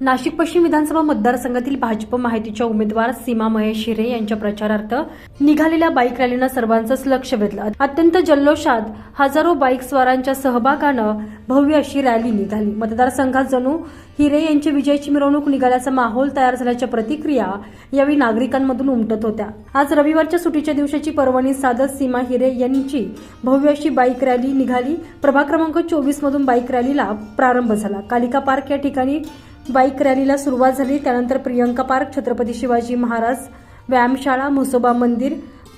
नाशिक पश्चिम विधानसभा मतदारसंघातील भाजप माहितीच्या उमेदवार सीमा महेश हिरे यांच्या प्रचारार्थ निघालेल्या बाईक रॅलीनं सर्वांचंच लक्ष वेधलं. अत्यंत जल्लोषात हजारो बाईक स्वारांच्या सहभागानं भव्य अशी रॅली निघाली. मतदारसंघात जणू हिरे यांची विजयाची मिरवणूक निघाल्याचा माहोल तयार झाल्याच्या प्रतिक्रिया यावेळी नागरिकांमधून उमटत होत्या. आज रविवारच्या सुटीच्या दिवसाची पर्वणी साधत सीमा हिरे यांची भव्य अशी बाईक रॅली निघाली. प्रभाग क्रमांक चोवीस मधून बाईक रॅलीला प्रारंभ झाला. कालिका पार्क या ठिकाणी बाईक रॅलीला सुरुवात झाली. त्यानंतर प्रियंका पार्क छत्रपती शिवाजी महाराज व्यायामशाळा म्हसोबा मंदिर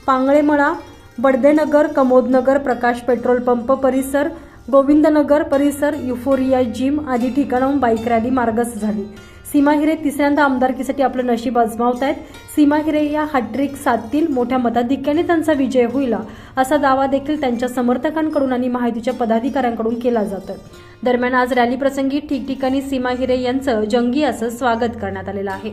पांगळेमळा बडदेनगर कमोदनगर प्रकाश पेट्रोल पंप परिसर गोविंदनगर परिसर युफोरिया जिम आदी ठिकाणाहून बाईक रॅली मार्गस्थ झाली. सीमा हिरे तिसऱ्यांदा आमदारकीसाठी आपलं नशीब आजमावत आहेत सीमा हिरे या हॅट्रिक साधतील मोठ्या मताधिक्याने त्यांचा विजय होईल असा दावा देखील त्यांच्या समर्थकांकडून आणि माहितीच्या पदाधिकाऱ्यांकडून केला जातोय. दरम्यान आज रॅली प्रसंगी ठिकठिकाणी सीमा हिरे यांचं जंगी असं स्वागत करण्यात आलेलं आहे.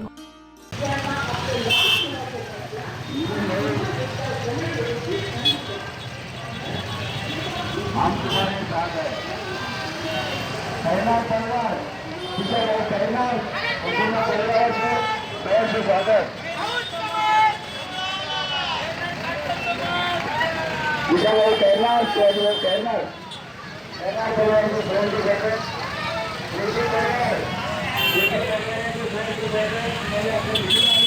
परिणाम વિચારો કરનાર વધુના પરિવારને સૌ સ્વાગત વિચારો કરનાર સ્વાગત કરનાર કરનાર પરિવારને સૌ સ્વાગત કૃષિ કરનાર કૃષિ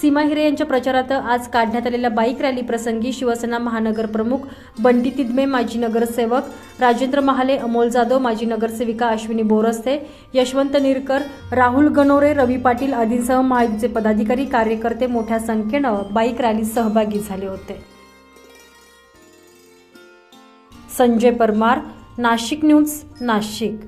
सीमा हिरे यांच्या प्रचारार्थ आज काढण्यात आलेल्या बाईक रॅली प्रसंगी शिवसेना महानगर प्रमुख बंटी तिदमे माजी नगरसेवक राजेंद्र महाले अमोल जाधव माजी नगरसेविका अश्विनी बोरस्ते यशवंत निरकर राहुल गणोरे रवी पाटील आदींसह महायुतीचे पदाधिकारी कार्यकर्ते मोठ्या संख्येनं बाईक रॅलीत सहभागी झाले होते. संजय परमार नाशिक न्यूज नाशिक.